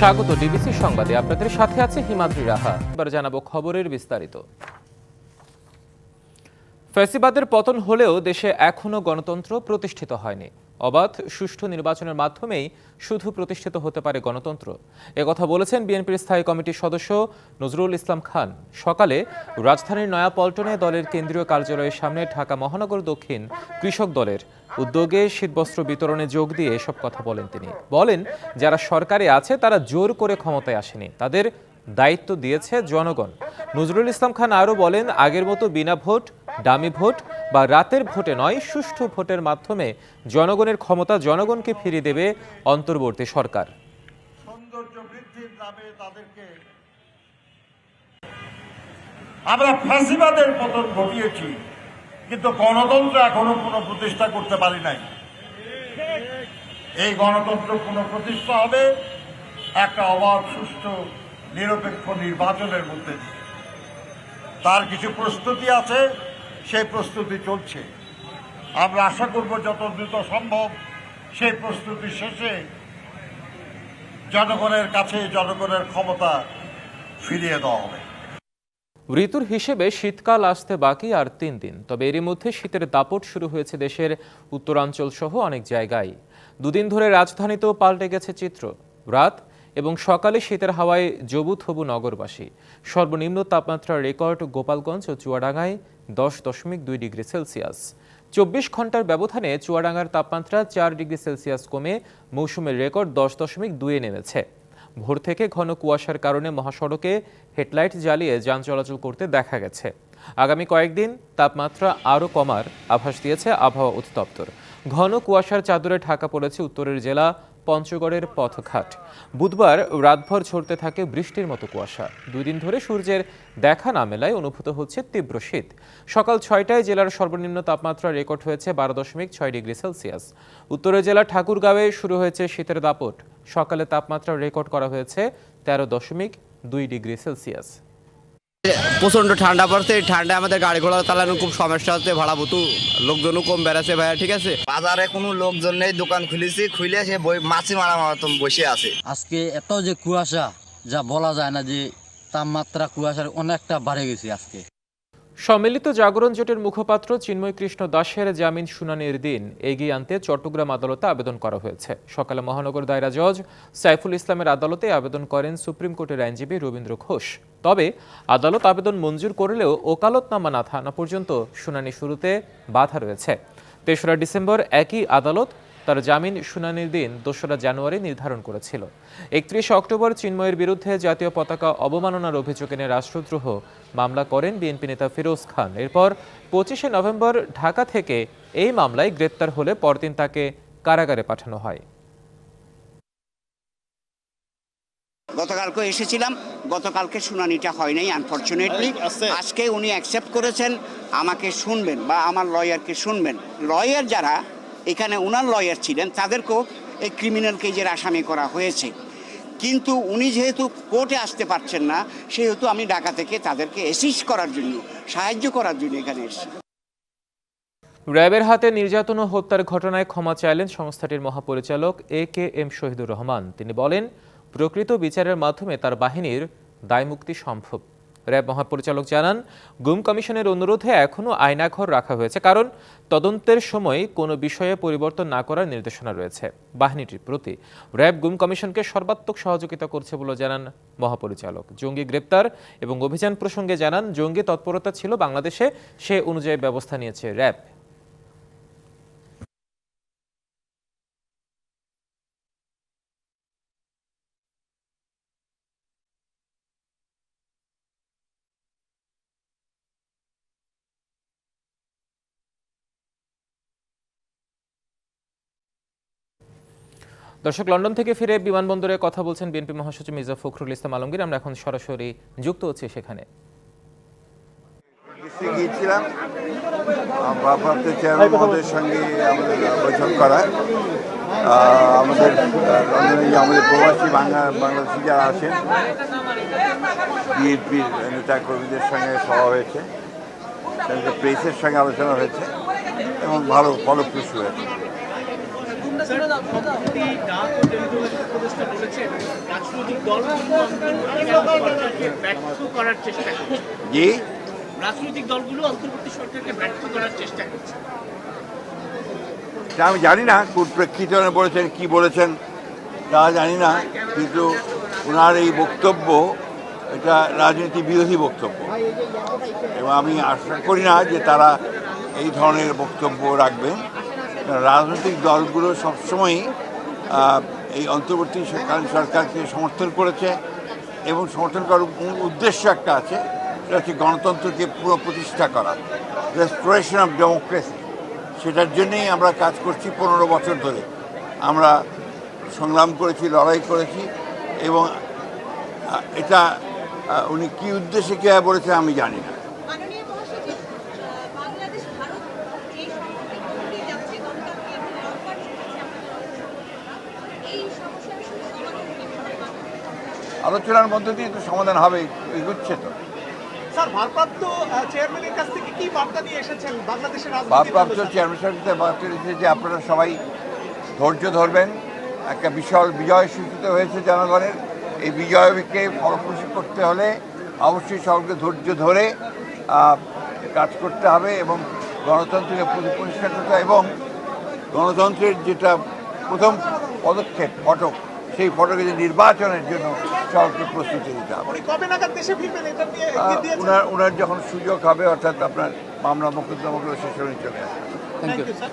স্বাগত ডিবিসি সংবাদে। আপনাদের সাথে আছে হিমাদ্রি রাহা। এবার জানাব খবরের বিস্তারিত। ফ্যাসিবাদের পতন হলেও দেশে এখনও গণতন্ত্র প্রতিষ্ঠিত হয়নি। অবাধ, সুষ্ঠু নির্বাচনের মাধ্যমেই শুধু প্রতিষ্ঠিত হতে পারে গণতন্ত্র। একথা বলেছেন বিএনপির স্থায়ী কমিটির সদস্য নজরুল ইসলাম খান। সকালে রাজধানীর নয়াপল্টনে দলের কেন্দ্রীয় কার্যালয়ের সামনে ঢাকা মহানগর দক্ষিণ কৃষক দলের উদ্যোগে শীতবস্ত্র বিতরণে যোগ দিয়ে এসব কথা বলেন তিনি। বলেন, যারা সরকারে আছে, তারা জোর করে ক্ষমতায় আসেনি। তাদের দায়িত্ব দিয়েছে জনগণ। নজরুল ইসলাম খান আরও বলেন, আগের মতো বিনা ভোট ডামি ভোট বা রাতের ভোটে নয়, সুষ্ঠু ভোটের মাধ্যমে জনগণের ক্ষমতা জনগণকে ফিরিয়ে দেবে অন্তর্বর্তী সরকার। আমরা ফ্যাসিবাদের পতন ঘটিয়েছি কিন্তু গণতন্ত্র এখনও কোনো প্রতিষ্ঠা করতে পারি নাই। এই গণতন্ত্র কোনো প্রতিষ্ঠা হবে? একটা অবাধ, সুষ্ঠু, নিরপেক্ষ নির্বাচনের মধ্যে। তার কিছু প্রস্তুতি আছে? সেই প্রস্তুতি চলছে। আমরা আশা করব যত দ্রুত সম্ভব সেই প্রস্তুতি শেষে জনগণের কাছে জনগণের ক্ষমতা ফিরিয়ে দেওয়া হবে। ঋতুর হিসেবে শীতকাল আসতে বাকি আর তিন দিন, তবে এরই মধ্যে শীতের দাপট শুরু হয়েছে দেশের উত্তরাঞ্চল সহ অনেক জায়গায়। দুদিন ধরে রাজধানীতেও পাল্টে গেছে চিত্র। রাত এবং সকালে শীতের হাওয়ায় জবু থবু নগরবাসী। সর্বনিম্ন তাপমাত্রা রেকর্ড গোপালগঞ্জ ও চুয়াডাঙ্গায় দশ দশমিক দুই ডিগ্রি সেলসিয়াস। চব্বিশ ঘণ্টার ব্যবধানে চুয়াডাঙ্গার তাপমাত্রা চার ডিগ্রি সেলসিয়াস কমে মৌসুমের রেকর্ড দশ দশমিক দুয়ে নেমেছে। ভোর থেকে ঘন কুয়াশার কারণে মহাসড়কে হেডলাইট জ্বালিয়ে যান চলাচল করতে দেখা গেছে। আগামী কয়েকদিন তাপমাত্রা আরও কমার আভাস দিয়েছে আবহাওয়া অধিদপ্তর। ঘন কুয়াশার চাদরে ঢাকা পড়েছে উত্তরের জেলা পঞ্চগড়ের পথঘাট। বুধবার রাতভর ঝরতে থাকে বৃষ্টির মতো কুয়াশা। দুই দিন ধরে সূর্যের দেখা না মেলায় অনুভূত হচ্ছে তীব্র শীত। সকাল ছয়টায় জেলার সর্বনিম্ন তাপমাত্রা রেকর্ড হয়েছে বারো দশমিক ছয় ডিগ্রি সেলসিয়াস। উত্তরের জেলার ঠাকুরগাঁওয়ে শুরু হয়েছে শীতের দাপট। সকালে তাপমাত্রা রেকর্ড করা হয়েছে তেরো দশমিক দুই ডিগ্রি সেলসিয়াস। প্রচণ্ড ঠান্ডা পড়ছে এই ঠান্ডায় আমাদের গাড়ি ঘোড়া চালানো খুব সমস্যা হচ্ছে ভাড়া ভুতু লোকজনও কম বেড়াচ্ছে ভাইয়া ঠিক আছে? বাজারে কোনো লোকজন নেই দোকান খুলেছি খুলে সে বই মাছি মারা মতন বসে আছে। আজকে এত যে কুয়াশা যা বলা যায় না যে তাপমাত্রা কুয়াশার অনেকটা বাড়ে গেছে আজকে। সম্মিলিত জাগরণ জোটের মুখপাত্র চিন্ময় কৃষ্ণ দাসের জামিন শুনানির দিন এগিয়ে আনতে চট্টগ্রাম আদালতে আবেদন করা হয়েছে। সকালে মহানগর দায়রা জজ সাইফুল ইসলামের আদালতে আবেদন করেন সুপ্রিম কোর্টের আইনজীবী রবীন্দ্র ঘোষ। তবে আদালত আবেদন মঞ্জুর করলেও ওকালতনামা না থানা পর্যন্ত শুনানি শুরুতে বাধা রয়েছে। তেসরা ডিসেম্বর একই আদালত তার জামিন শুনানির দিন দোসরা জানুয়ারি নির্ধারণ করেছিল। একত্রিশে অক্টোবর চিন্ময়ের বিরুদ্ধে জাতীয় পতাকা অবমাননার অভিযোগ এনে রাষ্ট্রদ্রোহ মামলা করেন বিএনপি নেতা ফিরোজ খান। এরপর পঁচিশে নভেম্বর ঢাকা থেকে এই মামলায় গ্রেপ্তার হলে পরদিন তাকে কারাগারে পাঠানো হয়। গতকালকে এসেছিলাম গতকালকে শুনানিটা হয় নাই আনফর্চুনেটলি আজকে উনি অ্যাকসেপ্ট করেছেন আমাকে শুনবেন বা আমার লয়ারকে শুনবেন। লয়ার যারা এখানে ওনার লয়ার ছিলেন, তাদেরকেও এই ক্রিমিনাল কেজের আসামি করা হয়েছে। কিন্তু উনি যেহেতু কোর্টে আসতে পারছেন না, সেহেতু আমি ঢাকা থেকে তাদেরকে অ্যাসিস্ট করার জন্য, সাহায্য করার জন্য এখানে এসেছি। র্যাবের হাতে নির্যাতন ও হত্যার ঘটনায় ক্ষমা চাইলেন সংস্থাটির মহাপরিচালক A K M Shahidur Rahman. তিনি বলেন, প্রকৃত বিচারের মাধ্যমে তার বাহিনীর দায়মুক্তি সম্ভব। র্যাব মহাপরিচালক জানান, গুম কমিশনের অনুরোধে এখনও আয়নাঘর রাখা হয়েছে, কারণ তদন্তের সময় কোনো বিষয়ে পরিবর্তন না করার নির্দেশনা রয়েছে। বাহিনীটির প্রতি র্যাব গুম কমিশনকে সর্বাত্মক সহযোগিতা করছে বলে জানান মহাপরিচালক। জঙ্গি গ্রেপ্তার এবং অভিযান প্রসঙ্গে জানান, জঙ্গি তৎপরতা ছিল বাংলাদেশে, সে অনুযায়ী ব্যবস্থা নিয়েছে র্যাব। দর্শক, লন্ডন থেকে ফিরে বিমানবন্দরে কথা বলছেন বিএনপি মহাসচিব মির্জা ফখরুল ইসলাম আলমগীর। আমরা এখন সরাসরি যুক্ত হচ্ছি সেখানে। গিয়েছিলাম। ভারপ্রাপ্ত চেয়ারম্যান সঙ্গে আমাদের বৈঠক করা আমাদের লন্ডনে যে আমাদের প্রবাসী বাংলা, বাংলাদেশি যারা আছেন, বিএনপির নেতা কর্মীদের সঙ্গে সভা হয়েছে। প্রেসের সঙ্গে আলোচনা হয়েছে এবং ভালো ফলপ্রসূ হয়েছে। জি। রাজনৈতিক দলগুলো অন্তর্বর্তী সরকারকে ব্যর্থ করার চেষ্টা করছে। তা আমি জানি না কোন প্রেক্ষিতে বলেছেন কি বলেছেন তা জানি না কিন্তু ওনার এই বক্তব্য এটা রাজনীতি বিরোধী বক্তব্য। এবং আমি আশা করি না যে তারা এই ধরনের বক্তব্য রাখবেন। রাজনৈতিক দলগুলো সবসময়ই এই অন্তর্বর্তী সরকার, সরকারকে সমর্থন করেছে এবং সমর্থন করার উদ্দেশ্য একটা আছে, সেটা হচ্ছে গণতন্ত্রকে পুরো প্রতিষ্ঠা করা রেস্টোরেশন অফ ডেমোক্রেসি সেটার জন্যেই আমরা কাজ করছি পনেরো বছর ধরে। আমরা সংগ্রাম করেছি, লড়াই করেছি এবং এটা উনি কী উদ্দেশ্যে কীভাবে বলেছেন আমি জানি না মাননীয় মহাসচিব আহ, বাংলাদেশ ভারত এই সম্পর্কে এগিয়ে যাচ্ছে গণতন্ত্র এবং লম্বা চলছে আমাদের এই সমস্যার সমাধান কীভাবে পাবেন? আলোচনার মধ্য দিয়ে তো সমাধান হবে এগুচ্ছে তো। ভারপ্রাপ্ত চেয়ারম্যান সাহেব বার্তা দিয়েছে যে আপনারা সবাই ধৈর্য ধরবেন একটা বিশাল বিজয় সূচিত হয়েছে জনগণের। এই বিজয়কে ফলপ্রসূ করতে হলে অবশ্যই সকলকে ধৈর্য ধরে কাজ করতে হবে এবং গণতন্ত্রকে পরি- পরিষ্কার করতে এবং গণতন্ত্রের যেটা প্রথম পদক্ষেপ ফটক সেই ফটকে যে নির্বাচনের জন্য সকলকে প্রস্তুতি দিতে হবে। ওনার ওনার যখন সুযোগ হবে অর্থাৎ আপনার মামলা মোকদ্দমাগুলো শেষ হয়ে চলে আসবে।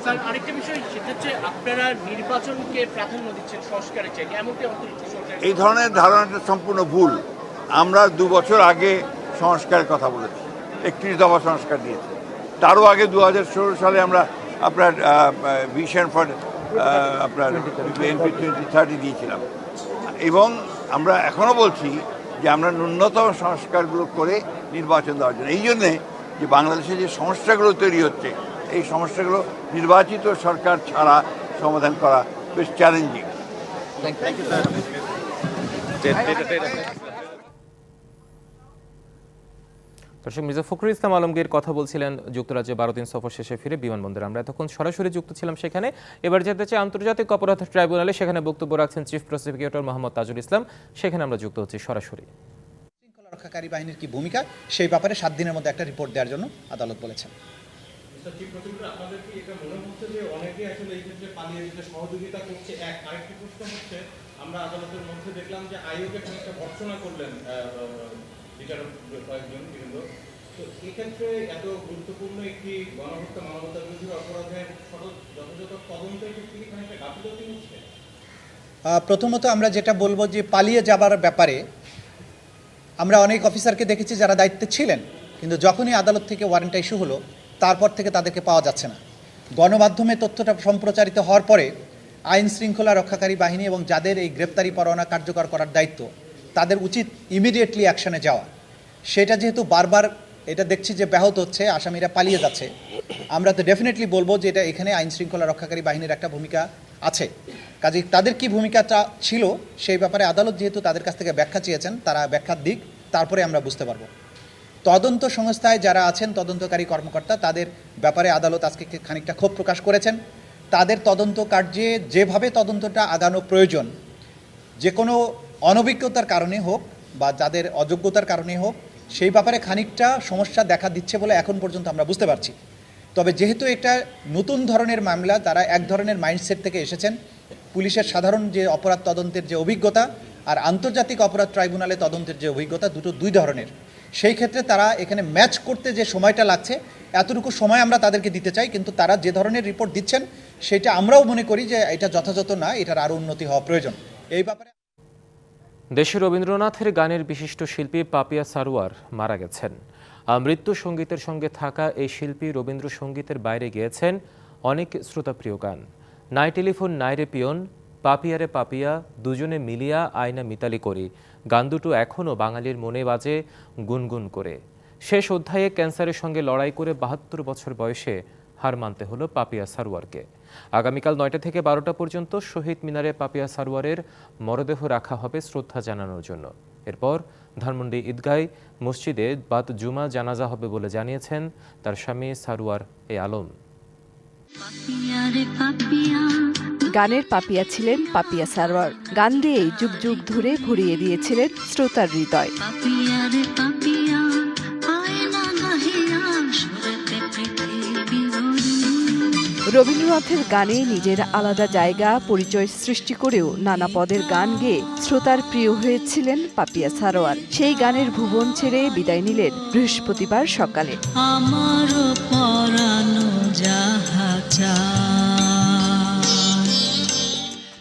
স্যার আরেকটা বিষয় সেটা হচ্ছে আপনারা নির্বাচনকে প্রাধান্য দিচ্ছেন সংস্কারের চাইতে। এমনটি এই ধরনের ধারণাটা সম্পূর্ণ ভুল। আমরা দু বছর আগে সংস্কারের কথা বলেছি একত্রিশ দফা সংস্কার দিয়েছি। তারও আগে দু হাজার ষোলো সালে আমরা আপনার ভিশন ফর আপনার এনপি টোয়েন্টি থার্টি দিয়েছিলাম। এবং আমরা এখনও বলছি যে আমরা ন্যূনতম সংস্কারগুলো করে নির্বাচন দেওয়ার জন্য। এই জন্যে যে বাংলাদেশে যে সমস্যাগুলো তৈরি হচ্ছে, এই সমস্যাগুলো নির্বাচিত সরকার ছাড়া সমাধান করা বেশ চ্যালেঞ্জিং দর্শক মির্জা ফখরুল ইসলাম আলমগীর কথা বলছিলেন যুক্তরাজ্যে বারো দিন সফর শেষে ফিরে বিমানবন্দরে। আমরা এতক্ষণ সরাসরি যুক্ত ছিলাম সেখানে। এবার যেতে চাই আন্তর্জাতিক অপরাধ ট্রাইব্যুনালে সেখানে বক্তব্য রাখছেন চিফ প্রসিকিউটর মোহাম্মদ তাজুল ইসলাম। সেখানে আমরা যুক্ত হচ্ছি সরাসরি। শৃঙ্খলা রক্ষাকারী বাহিনীর কি ভূমিকা? সেই ব্যাপারে সাত দিনের মধ্যে একটা রিপোর্ট দেওয়ার জন্য আদালত বলেছেন। আপনাদের কি এটা মনে হচ্ছে যে অনেকে আসলে এই ক্ষেত্রে পালিয়ে যেতে সহযোগিতা করছে? এক আরেকটি প্রশ্ন হচ্ছে আমরা আদালতের মধ্যে দেখলাম যে আয়োগে খানিকটা ভর্সনা করলেন বিচারক কয়েকজন কিন্তু তো এক্ষেত্রে এত গুরুত্বপূর্ণ একটি গণহত্যা মানবতা বিরোধী অপরাধের যথাযথ তদন্তের ক্ষেত্রে গাফিলতি হচ্ছে? প্রথমত আমরা যেটা বলব যে পালিয়ে যাবার ব্যাপারে আমরা অনেক অফিসারকে দেখেছি যারা দায়িত্বে ছিলেন, কিন্তু যখনই আদালত থেকে ওয়ারেন্টটা ইস্যু হলো, তারপর থেকে তাদেরকে পাওয়া যাচ্ছে না। গণমাধ্যমে তথ্যটা সম্প্রচারিত হওয়ার পরে আইন শৃঙ্খলা রক্ষাকারী বাহিনী এবং যাদের এই গ্রেপ্তারি পরোয়ানা কার্যকর করার দায়িত্ব তাদের উচিত ইমিডিয়েটলি অ্যাকশনে যাওয়া। সেটা যেহেতু বারবার এটা দেখছি যে ব্যাহত হচ্ছে, আসামিরা পালিয়ে যাচ্ছে, আমরা তো ডেফিনেটলি বলব যে এটা এখানে আইন শৃঙ্খলা রক্ষাকারী বাহিনীর একটা ভূমিকা আছে। কাজে তাদের কি ভূমিকাটা ছিল সেই ব্যাপারে আদালত যেহেতু তাদের কাছ থেকে ব্যাখ্যা চেয়েছেন, তারা ব্যাখ্যার দিক, তারপরে আমরা বুঝতে পারব। তদন্ত সংস্থায় যারা আছেন তদন্তকারী কর্মকর্তা, তাদের ব্যাপারে আদালত আজকে খানিকটা ক্ষোভ প্রকাশ করেছেন। তাদের তদন্ত কার্যে যেভাবে তদন্তটা আগানো প্রয়োজন যে কোনো অনভিজ্ঞতার কারণে হোক বা যাদের অযোগ্যতার কারণে হোক, সেই ব্যাপারে খানিকটা সমস্যা দেখা দিচ্ছে বলে এখন পর্যন্ত আমরা বুঝতে পারছি। তবে যেহেতু এটা নতুন ধরনের মামলা তারা এক ধরনের মাইন্ডসেট থেকে এসেছেন, পুলিশের সাধারণ যে অপরাধ তদন্তের যে অভিজ্ঞতা আর আন্তর্জাতিক অপরাধ ট্রাইব্যুনালে তদন্তের যে অভিজ্ঞতা দুটো দুই ধরনের। সেই ক্ষেত্রে তারা এখানে ম্যাচ করতে যে সময়টা লাগছে, এতটুকু সময় আমরা তাদেরকে দিতে চাই, কিন্তু তারা যে ধরনের রিপোর্ট দিচ্ছেন, সেটা আমরাও মনে করি যে এটা যথাযথ না, এটার আরও উন্নতি হওয়া প্রয়োজন। এই ব্যাপারে দেশে রবীন্দ্রনাথের গানের বিশিষ্ট শিল্পী পাপিয়া সারোয়ার মারা গেছেন। মৃত্যু সঙ্গীতের সঙ্গে থাকা এই শিল্পী রবীন্দ্রসঙ্গীতের বাইরে গিয়েছেন অনেক শ্রোতাপ্রিয় গান। নাই টেলিফোন, নাই রে পিয়ন পাপিয়ারে পাপিয়া, দুজনে মিলিয়া আয়না মিতালি করি। গান দুটো এখনও বাঙালির মনে বাজে, গুনগুন করে। শেষ অধ্যায়ে ক্যান্সারের সঙ্গে লড়াই করে বাহাত্তর বছর বয়সে হার মানতে হলো পাপিয়া সারোয়ারকে। আগামীকাল নয়টা থেকে বারোটা পর্যন্ত শহীদ মিনারে পাপিয়া সারোয়ারের মরদেহ রাখা হবে শ্রদ্ধা জানানোর জন্য। এরপর ধানমন্ডি ঈদগাহ মসজিদে বাদ জুমা জানাজা হবে বলে জানিয়েছেন তার স্বামী সারোয়ার এ আলম। গানের পাপিয়া ছিলেন পাপিয়া সারোয়ার। গান দিয়েই যুগ যুগ ধরে ভরিয়ে দিয়েছিলেন শ্রোতার হৃদয়। রবীন্দ্রনাথের গানে নিজের আলাদা জায়গা পরিচয় সৃষ্টি করেও নানা পদের গান গেয়ে শ্রোতার প্রিয় হয়েছিলেন পাপিয়া সারোয়ার। সেই গানের ভুবন ছেড়ে বিদায় নিলেন বৃহস্পতিবার সকালে। আমার পরানো যাহা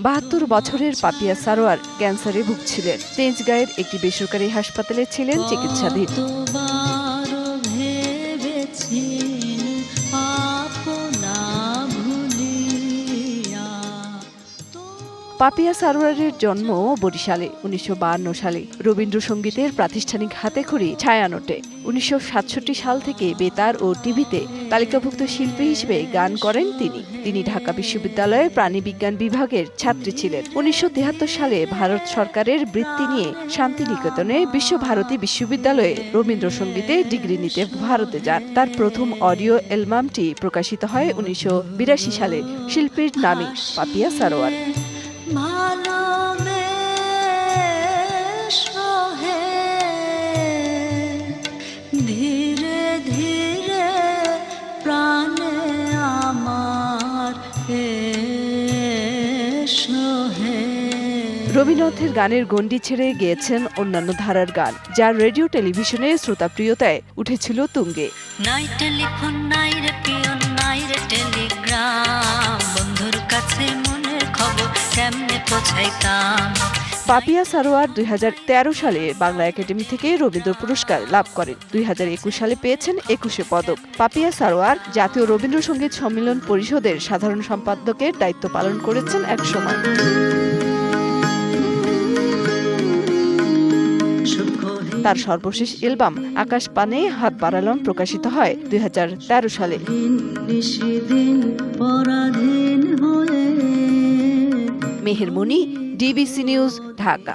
বাহাত্তর বছরের পাপিয়া সারোয়ার ক্যান্সারে ভুগছিলেন। তেজগাঁয়ের একটি বেসরকারি হাসপাতালে ছিলেন চিকিৎসাধীন। পাপিয়া সারোয়ারের জন্ম বরিশালে, উনিশশো সালে। রবীন্দ্রসঙ্গীতের প্রাতিষ্ঠানিক হাতেখড়ি ছায়ানোটে। উনিশশো সাল থেকে বেতার ও টিভিতে তালিকাভুক্ত শিল্পী হিসেবে গান করেন তিনি। তিনি ঢাকা বিশ্ববিদ্যালয়ে প্রাণীবিজ্ঞান বিভাগের ছাত্রী ছিলেন। উনিশশো সালে ভারত সরকারের বৃত্তি নিয়ে শান্তিনিকেতনে বিশ্বভারতী বিশ্ববিদ্যালয়ে রবীন্দ্রসঙ্গীতে ডিগ্রি নিতে ভারতে যান। তার প্রথম অডিও অ্যালবামটি প্রকাশিত হয় উনিশশো বিরাশি সালে। শিল্পীর নামে পাপিয়া সারোয়ার। রবীন্দ্রনাথের গানের গণ্ডি ছেড়ে গেয়েছেন অন্যান্য ধারার গান যা রেডিও টেলিভিশনে শ্রোতাপ্রিয়তায় উঠেছিল তুঙ্গে। পাপিয়া সারোয়ার দুই হাজার তেরো সালে বাংলা একাডেমি থেকে রবীন্দ্র পুরস্কার লাভ করেন। দুই হাজার একুশ সালে পেয়েছেন একুশে পদক। পাপিয়া সারোয়ার জাতীয় রবীন্দ্রসঙ্গীত সম্মেলন পরিষদের সাধারণ সম্পাদকের দায়িত্ব পালন করেছেন একসময় তার সর্বশেষ অ্যালবাম আকাশ পানে হাত বাড়ালাম প্রকাশিত হয় দুই হাজার তেরো সালে। Mehermoni DBC news Dhaka.